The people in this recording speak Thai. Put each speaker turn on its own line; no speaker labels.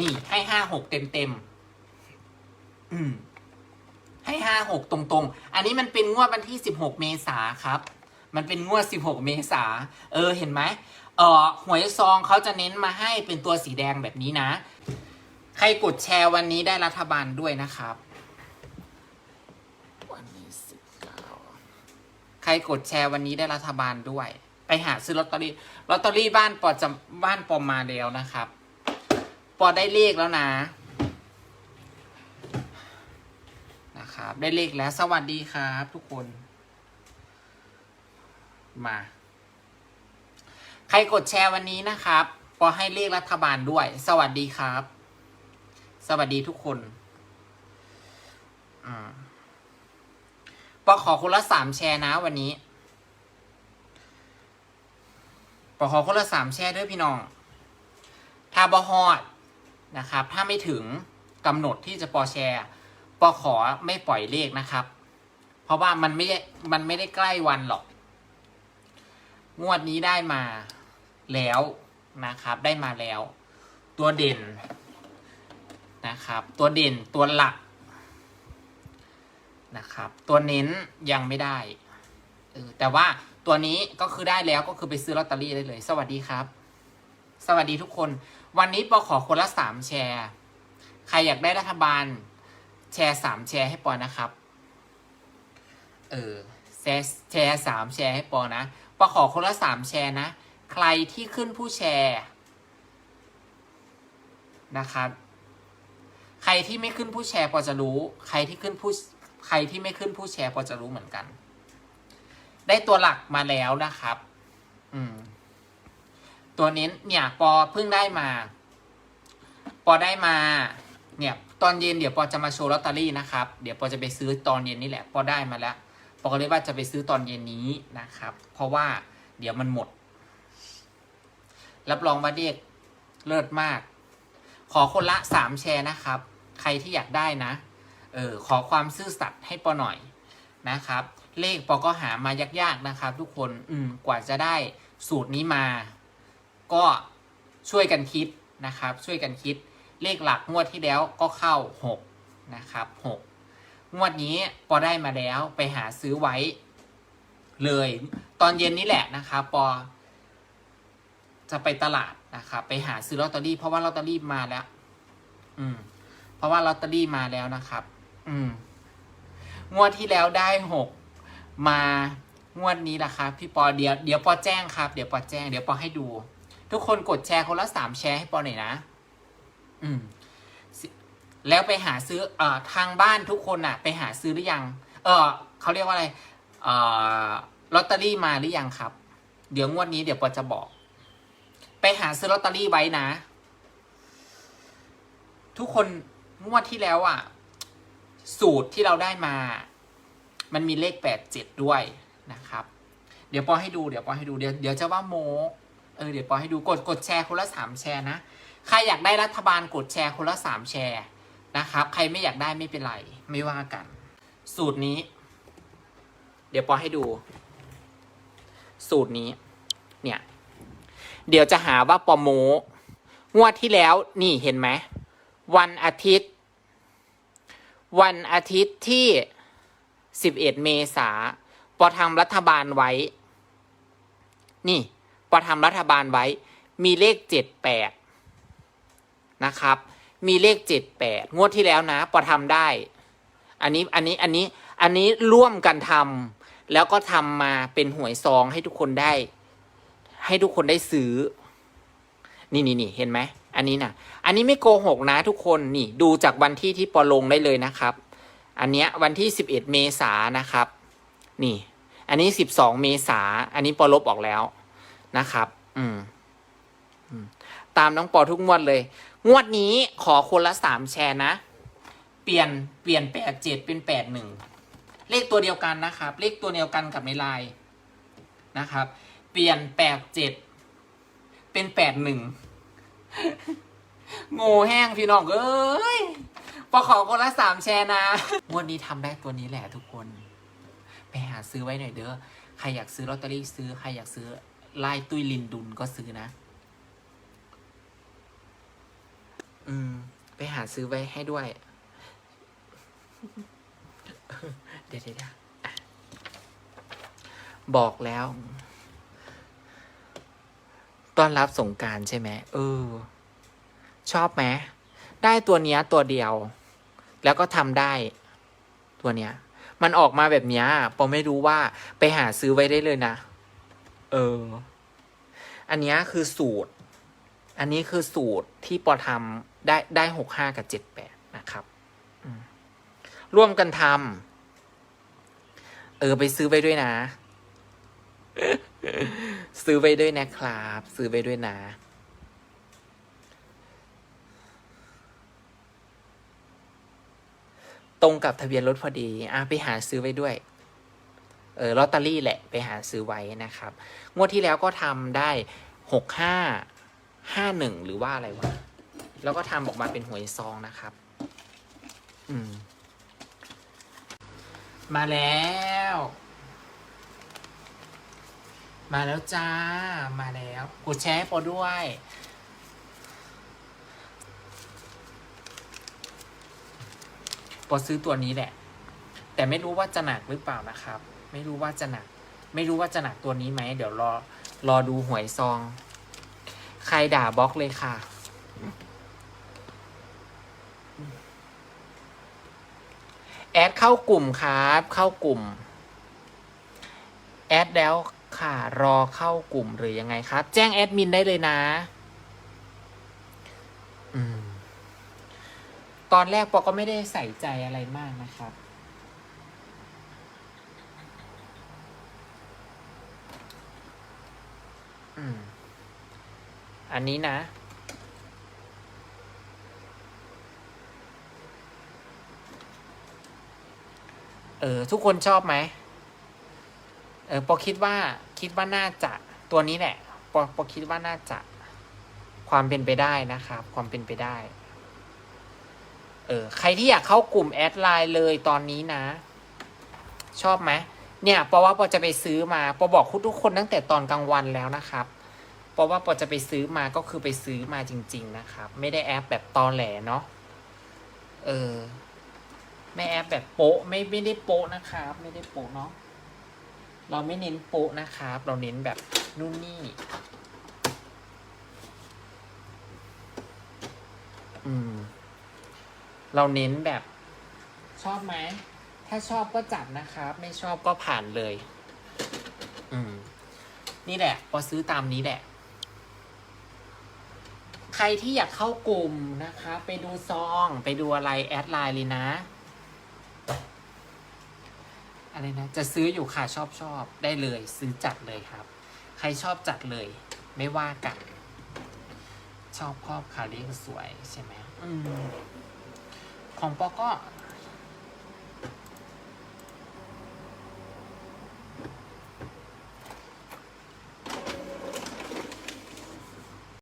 นี่ให้ห้าหกเต็มเต็มๆอืม ให้ห้าหกตรงๆ อันนี้มันเป็นงวดวันที่สิบหกเมษาครับ มันเป็นงวดสิบหกเมษา เออ เห็นไหมเออหวยซองเขาจะเน้นมาให้เป็นตัวสีแดงแบบนี้นะ ใครกดแชร์วันนี้ได้รัฐบาลด้วยนะครับ วันนี้สิบเก้าใครกดแชร์วันนี้ได้รัฐบาลด้วย ไปหาซื้อลอตเตอรี่ ลอตเตอรี่บ้านปอจะบ้านปอมาแล้วนะครับ ปอได้เลขแล้วนะ นะครับ ได้เลขแล้วสวัสดีครับ ทุกคน มา ใครกดแชร์วันนี้นะครับ ปอให้เลขรัฐบาลด้วย สวัสดีครับ สวัสดีทุกคนอปอขอคนละสามแชร์นะวันนี้ปอขอคนละสามแชร์ด้วยพี่น้อง ถ้าบอฮอด นะครับ ถ้าไม่ถึงกำหนดที่จะปอแชร์ปอขอไม่ปล่อยเลขนะครับ เพราะว่ามันไม่ได้มันไม่ได้ใกล้วันหรอก งวดนี้ได้มาแล้วนะครับ ได้มาแล้ว ตัวเด่นนะครับ ตัวเด่นตัวหลักนะครับ ตัวเน้นยังไม่ได้แต่ว่าตัวนี้ก็คือได้แล้วก็คือไปซื้อลอตเตอรี่ได้เลย สวัสดีครับ สวัสดีทุกคน วันนี้ปอขอคนละสามแชร์ ใครอยากได้รัฐบาล แชร์สามแชร์ให้ปอนะครับ เออแชร์แชร์สามแชร์ให้ปอนะปอขอคนละสามแชร์นะ ใครที่ขึ้นผู้แชร์นะครับ ใครที่ไม่ขึ้นผู้แชร์ปอจะรู้ ใครที่ขึ้นผู้ใครที่ไม่ขึ้นผู้แชร์ปอจะรู้เหมือนกัน ได้ตัวหลักมาแล้วนะครับ อืม ตัวนี้เนี่ยปอเพิ่งได้มา ปอได้มาเนี่ยตอนเย็นเดี๋ยวปอจะมาโชว์ลอตเตอรี่นะครับ เดี๋ยวปอจะไปซื้อตอนเย็นนี่แหละปอได้มาแล้วปอก็เลยว่าจะไปซื้อตอนเย็นนี้นะครับ เพราะว่าเดี๋ยวมันหมด รับรองว่าเด็กเลิศมาก ขอคนละสามแชร์นะครับ ใครที่อยากได้นะ เออขอความซื่อสัตย์ให้ปอหน่อยนะครับ เลขปอก็หามายากๆนะครับ ทุกคน อืมกว่าจะได้สูตรนี้มา ก็ช่วยกันคิดนะครับช่วยกันคิดเลขหลักงวดที่แล้วก็เข้าหกนะครับหกงวดนี้ปอได้มาแล้วไปหาซื้อไว้ เลย ตอนเย็นนี้แหละนะครับปอ จะไปตลาดนะครับไปหาซื้อลอตเตอรี่เพราะว่าลอตเตอรี่มาแล้ว อืม เพราะว่าลอตเตอรี่มาแล้วนะครับ อืม งวดที่แล้วได้หกมางวดนี้ละครับพี่ปอเดี๋ยวเดี๋ยวปอแจ้งครับ เดี๋ยวปอแจ้ง เดี๋ยวปอให้ดู ทุกคนกดแชร์คนละสามแชร์ให้ปอหน่อยนะ อืม แล้วไปหาซื้อ เอ่อ ทางบ้านทุกคนน่ะ ไปหาซื้อหรือยัง เออเขาเรียกว่าอะไร เอ่อ ลอตเตอรี่มาหรือยังครับ เดี๋ยวงวดนี้เดี๋ยวปอจะบอก ไปหาซื้อลอตเตอรี่ไว้นะ ทุกคนงวดที่แล้วอะ สูตรที่เราได้มา มันมีเลขแปดเจ็ดด้วยนะครับ เดี๋ยวปอให้ดู เดี๋ยวปอให้ดู เดี๋ยวเดี๋ยวจะว่าโม เออเดี๋ยวปอให้ดูกดกดแชร์คนละสามแชร์นะ ใครอยากได้รัฐบาลกดแชร์คนละสามแชร์นะครับ ใครไม่อยากได้ไม่เป็นไร ไม่ว่ากัน สูตรนี้ เดี๋ยวปอให้ดู สูตรนี้ เนี่ย เดี๋ยวจะหาว่าปอโมงวดที่แล้วนี่เห็นไหมวันอาทิตย์ วันอาทิตย์ที่สิบเอ็ดเมษาปอทำรัฐบาลไว้ นี่ ปอทำรัฐบาลไว้ มีเลขเจ็ดแปดนะครับ มีเลขเจ็ดแปดงวดที่แล้วนะปอทำได้ อันนี้อันนี้อันนี้อันนี้ร่วมกันทำแล้วก็ทำมาเป็นหวยซองให้ทุกคนได้ ให้ทุกคนได้ซื้อ นี่นี่นี่เห็นไหมอันนี้นะอันนี้ไม่โกหกนะทุกคนนี่ ดูจากวันที่ที่ปอลงได้เลยนะครับ อันเนี้ยวันที่สิบเอ็ดเมษานะครับ นี่ อันนี้สิบสองเมษาอันนี้ปอลบออกแล้ว นะครับ อืมตามน้องปอทุกงวดเลย งวดนี้ขอคนละสามแชร์นะ เปลี่ยนเปลี่ยนแปดเจ็ดเป็นแปดหนึ่งเลขตัวเดียวกันนะครับ เลขตัวเดียวกันกับในไลน์นะครับ เปลี่ยนแปดเจ็ดเป็นแปดหนึ่งโง่แห้งพี่น้องเอ้ยปอขอคนละสามแชร์นะงวดนี้ทำได้ตัวนี้แหละทุกคน ไปหาซื้อไว้หน่อยเด้อใครอยากซื้อลอตเตอรี่ซื้อใครอยากซื้อ ไล่ตุ้ยลินดุนก็ซื้อนะ อืม ไปหาซื้อไว้ให้ด้วย เดี๋ยวเดี๋ยวเดี๋ยวอะบอกแล้ว ต้อนรับสงการใช่ไหมเออ ชอบไหมได้ตัวเนี้ย ตัวเดียว แล้วก็ทำได้ ตัวเนี้ย มันออกมาแบบเนี้ยปอไม่รู้ว่าไปหาซื้อไว้ได้เลยนะ เออ อันนี้คือสูตร อันนี้คือสูตรที่ปอทำได้ได้หกห้ากับเจ็ดแปดนะครับ ร่วมกันทำเออไปซื้อไว้ด้วยนะ ซื้อไว้ด้วยนะครับ ซื้อไว้ด้วยนะตรงกับทะเบียนรถพอดี อะไปหาซื้อไว้ด้วย เออลอตเตอรี่แหละไปหาซื้อไว้นะครับ งวดที่แล้วก็ทำได้หกห้าห้าหนึ่งหรือว่าอะไรวะ แล้วก็ทำออกมาเป็นหวยซองนะครับ อืม มาแล้ว มาแล้วจ้า มาแล้วกดแชร์ให้ปอด้วยปอซื้อตัวนี้แหละ แต่ไม่รู้ว่าจะหนักหรือเปล่านะครับ ไม่รู้ว่าจะหนัก ไม่รู้ว่าจะหนักตัวนี้ไหม เดี๋ยวรอรอดูหวยซอง ใครด่าบล็อกเลยค่ะ แอดเข้ากลุ่มครับ เข้ากลุ่ม แอดแล้วค่ะ รอเข้ากลุ่มหรือยังไงครับ แจ้งแอดมินได้เลยนะ อืมตอนแรกปอก็ไม่ได้ใส่ใจอะไรมากนะครับ อันนี้นะ เออ ทุกคนชอบไหม เออ ปอคิดว่า คิดว่าน่าจะตัวนี้แหละ ปอปอคิดว่าน่าจะ ความเป็นไปได้นะครับ ความเป็นไปได้ เออ ใครที่อยากเข้ากลุ่มแอดไลน์เลยตอนนี้นะ ชอบไหม เนี่ยปอว่าปอจะไปซื้อมาปอบอกคุณทุกคนตั้งแต่ตอนกลางวันแล้วนะครับปอว่าปอจะไปซื้อมาก็คือไปซื้อมาจริง ๆ นะครับ ไม่ได้แอปแบบตอแหลเนาะเออไม่แอปแบบโปะไม่ไม่ได้โปะนะครับ ไม่ได้โปะเนาะเราไม่เน้นโปะนะครับ เราเน้นแบบนู่นนี่อืม เราเน้นแบบชอบไหม ถ้าชอบก็จัดนะครับ ไม่ชอบก็ผ่านเลย อืม นี่แหละ พอซื้อตามนี้แหละ ใครที่อยากเข้ากลุ่มนะคะ ไปดูซอง ไปดูอะไรแอดไลน์เลยนะ อะไรนะ จะซื้ออยู่ค่ะชอบชอบได้เลย ซื้อจัดเลยครับ ใครชอบจัดเลย ไม่ว่ากัน ชอบครอบคาเรียกสวยใช่ไหมอืมของปอก็